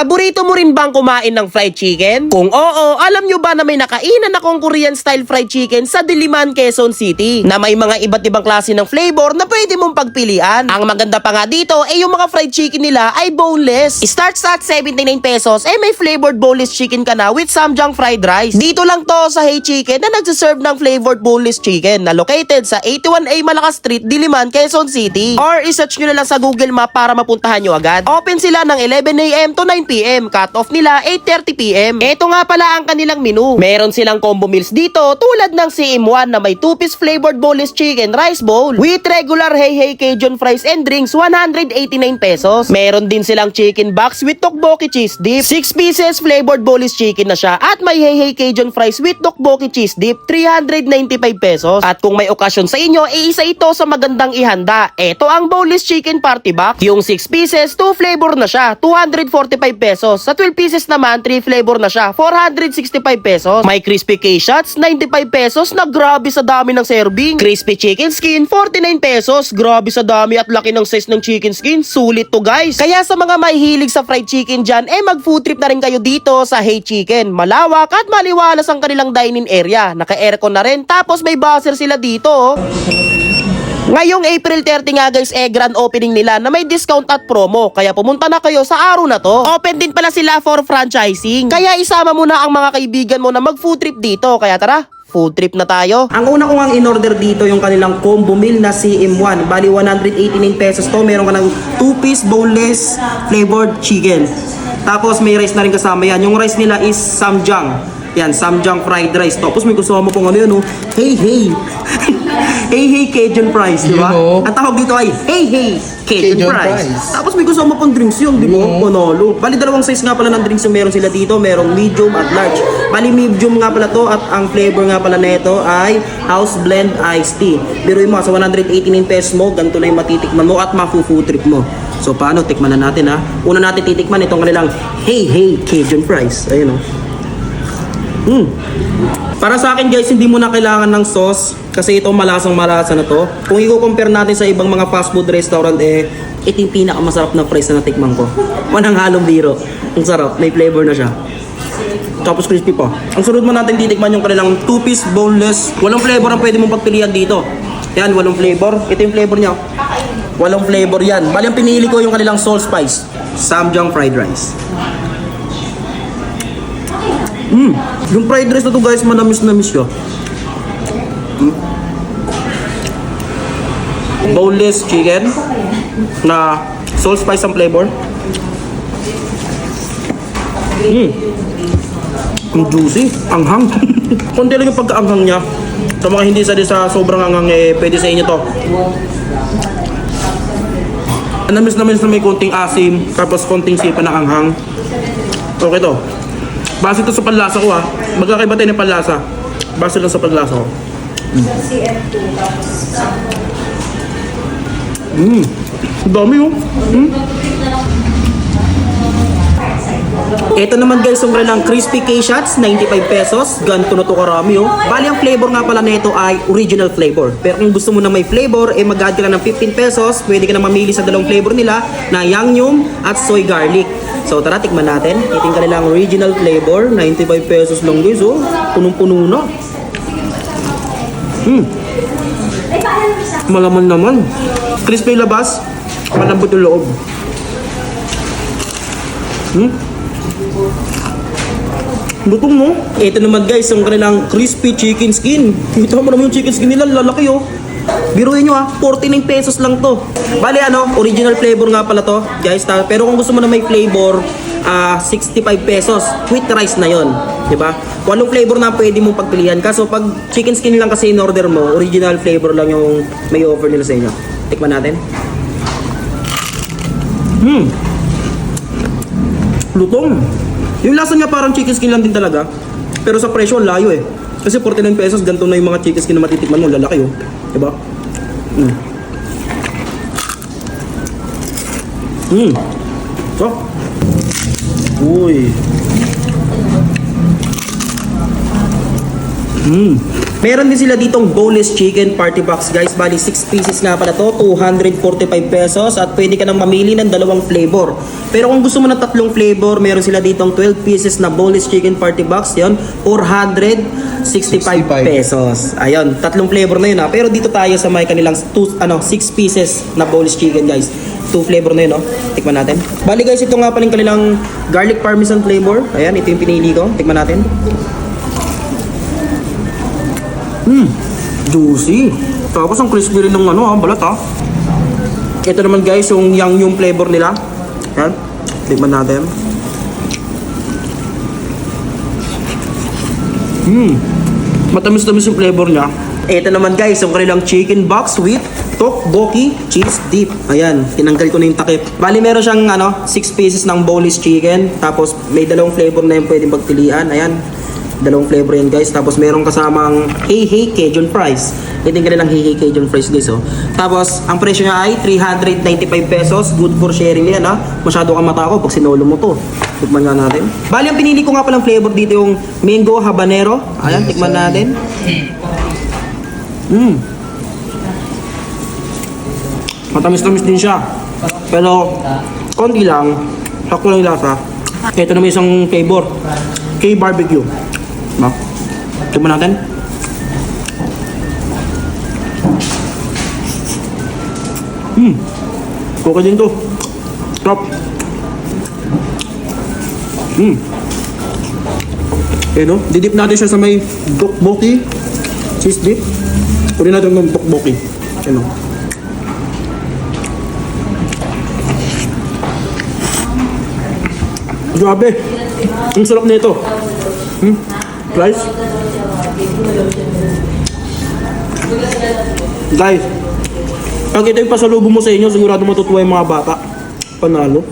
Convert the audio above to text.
Paborito mo rin bang kumain ng fried chicken? Kung oo, alam nyo ba na may nakainan akong Korean style fried chicken sa Diliman, Quezon City na may mga iba't ibang klase ng flavor na pwede mong pagpilian. Ang maganda pa nga dito ay yung mga fried chicken nila ay boneless. Starts at 79 pesos eh may flavored boneless chicken ka na with samjang fried rice. Dito lang to sa Hey Chicken na nagsiserve ng flavored boneless chicken na located sa 81A Malakas Street, Diliman, Quezon City. Or isearch nyo na lang sa Google Map para mapuntahan nyo agad. Open sila ng 11am to 9pm. Cut off nila 8.30pm. Ito nga pala ang kanilang menu. Meron silang combo meals dito tulad ng CM1 na may 2-piece flavored boneless chicken rice bowl with regular Hey Hey Cajun fries and drinks 189 pesos. Meron din silang chicken box with tteokbokki cheese dip. 6 pieces flavored boneless chicken na siya at may Hey Hey Cajun fries with tteokbokki cheese dip 395 pesos. At kung may okasyon sa inyo, e isa ito sa magandang ihanda. Ito ang boneless chicken party box. Yung 6 pieces, 2 flavor na siya, 245 pesos. Sa 12 pieces naman, 3 flavor na siya, 465 pesos. May crispy K-shots, 95 pesos na grabe sa dami ng serving. Crispy chicken skin, 49 pesos. Grabe sa dami at laki ng size ng chicken skin. Sulit to guys. Kaya sa mga mahihilig sa fried chicken dyan, eh mag food trip na rin kayo dito sa Hey Chicken. Malawak at maliwalas ang kanilang dining area. Naka-aircon na rin. Tapos may buzzer sila dito. oh. Ngayong April 30 nga guys, eh grand opening nila na may discount at promo. Kaya pumunta na kayo sa araw na to. Open din pala sila for franchising. Kaya isama mo na ang mga kaibigan mo na mag food trip dito. Kaya tara, food trip na tayo. Ang una ko ang in-order dito yung kanilang combo meal na CM1. Bali 189 pesos to. Meron ka ng 2-piece boneless flavored chicken. Tapos may rice na rin kasama yan. Yung rice nila is samjang. Yan, samjang fried rice. Tapos may kasama pong ano yun, oh. Hey, hey. hey, hey, Cajun fries, di ba? Yun, oh. Ang tawag dito ay, hey, hey, Cajun, Cajun fries. fries. Tapos may kasama pang drinks yun, di ba? Yun, oh. Panalo. Bali, dalawang size nga pala ng drinks yung meron sila dito. Merong medium at large. Bali, medium nga pala to at ang flavor nga pala nito ay house blend iced tea. Biruin mo, sa 189 pesos mo, ganito na yung matitikman mo at mafu-food trip mo. So, paano? Tikman na natin ha. Una natin titikman itong kanilang Hey Hey Cajun Fries. Ayun oh. Mm. Para sa akin guys, hindi mo na kailangan ng sauce kasi ito malasang malasa na to. Kung i-compare natin sa ibang mga fast food restaurant eh, ito yung pinakamasarap na fries na natikman ko. Wanang halong biro. Ang sarap, may flavor na siya. Tapos crispy pa. Ang sunod mo natin titikman yung kanilang 2-piece boneless. Walang flavor ang pwede mong pagpilian dito. Yan, walang flavor. Ito yung flavor niya. Walang flavor yan. Bali ang pinili ko yung kanilang soul spice. Samjang fried rice. Mm. Yung fried rice na to guys, manamis na miss siya. Mm. Boneless chicken na soul spice ang flavor. Mm. Ang juicy, anghang. Konti lang yung pagkaanghang niya. Sa mga hindi sa sa sobrang anghang eh, pwede sa inyo to. Namis namin na may konting asim, tapos konting sipa na anghang. Okay to. Base to sa panlasa ko ha. Magkakaiba tayo ng panlasa. Base lang sa panlasa ko. Mm. Ang dami oh. Mm. Ito naman guys, yung kanilang crispy K-shots, 95 pesos. Ganito na to karami oh. Bali ang flavor nga pala nito ay original flavor. Pero kung gusto mo na may flavor, eh mag-add ka lang ng 15 pesos. Pwede ka na mamili sa dalawang flavor nila na yum at soy garlic. So tara, tikman natin. Iting kanilang original flavor, 95 pesos lang guys oh. Punong-puno na. Hmm. Malaman naman. Crispy labas, malambot yung loob. Hmm? Lutong mo. Ito naman guys, yung kanilang crispy chicken skin. Ito mo naman yung chicken skin nila, lalaki oh. Biruin nyo ah, 49 pesos lang to. Bali ano, original flavor nga pala to, guys. Ta- Pero kung gusto mo na may flavor, ah 65 pesos. With rice na yon, di ba? Kung flavor na pwede mong pagpilian. Kaso pag chicken skin lang kasi in order mo, original flavor lang yung may offer nila sa inyo. Tikman natin. Hmm. Lutong. Yung lasa niya parang chicken skin lang din talaga. Pero sa presyo, layo eh. Kasi 49 pesos, ganito na yung mga chicken skin na matitikman mo. Lalaki oh. Diba? Mm. Mm. So. Uy. Mm. Meron din sila ditong boneless chicken party box guys. Bali 6 pieces nga pala to, 245 pesos at pwede ka nang mamili ng dalawang flavor. Pero kung gusto mo ng tatlong flavor, meron sila ditong 12 pieces na boneless chicken party box. Yon, 465 pesos. Ayun, tatlong flavor na yun ha. Pero dito tayo sa may kanilang two, ano, 6 pieces na boneless chicken guys. Two flavor na yun, no? Tikman natin. Bali guys, ito nga pala yung kanilang garlic parmesan flavor. Ayan, ito yung pinili ko. Tikman natin. Juicy. Tapos ang crispy rin ng ano ha, balat ha. Ito naman guys, yung yang yung flavor nila. Yan. Tikman natin. Hmm. Matamis-tamis yung flavor niya. Ito naman guys, yung kanilang chicken box with tteokbokki cheese dip. Ayan, tinanggal ko na yung takip. Bali meron siyang ano, 6 pieces ng boneless chicken. Tapos may dalawang flavor na yung pwedeng pagpilian. Ayan, dalawang flavor yan guys. Tapos meron kasamang Hey Hey Cajun fries. Ito yung kanilang Hey Hey Cajun fries guys oh. Tapos ang presyo niya ay 395 pesos. Good for sharing yan ha. Masyado kang matako pag sinolo mo to. Tikman nga natin. Bali ang pinili ko nga palang flavor dito yung mango habanero. Ayan, tikman natin. Mm. Matamis-tamis din siya. Pero konti lang. Sakto lang yung lasa. Ito naman isang flavor. K-barbecue. Tignan natin. Hmm. Okay din to. Top. Hmm. Eh no, didip natin siya sa may tteokbokki cheese dip. Kunin natin ng tteokbokki. Ano? Grabe. Ang sarap nito. Hmm? Guys. Guys. Pag ito yung pasalubong mo sa inyo, sigurado matutuwa yung mga bata. Panalo.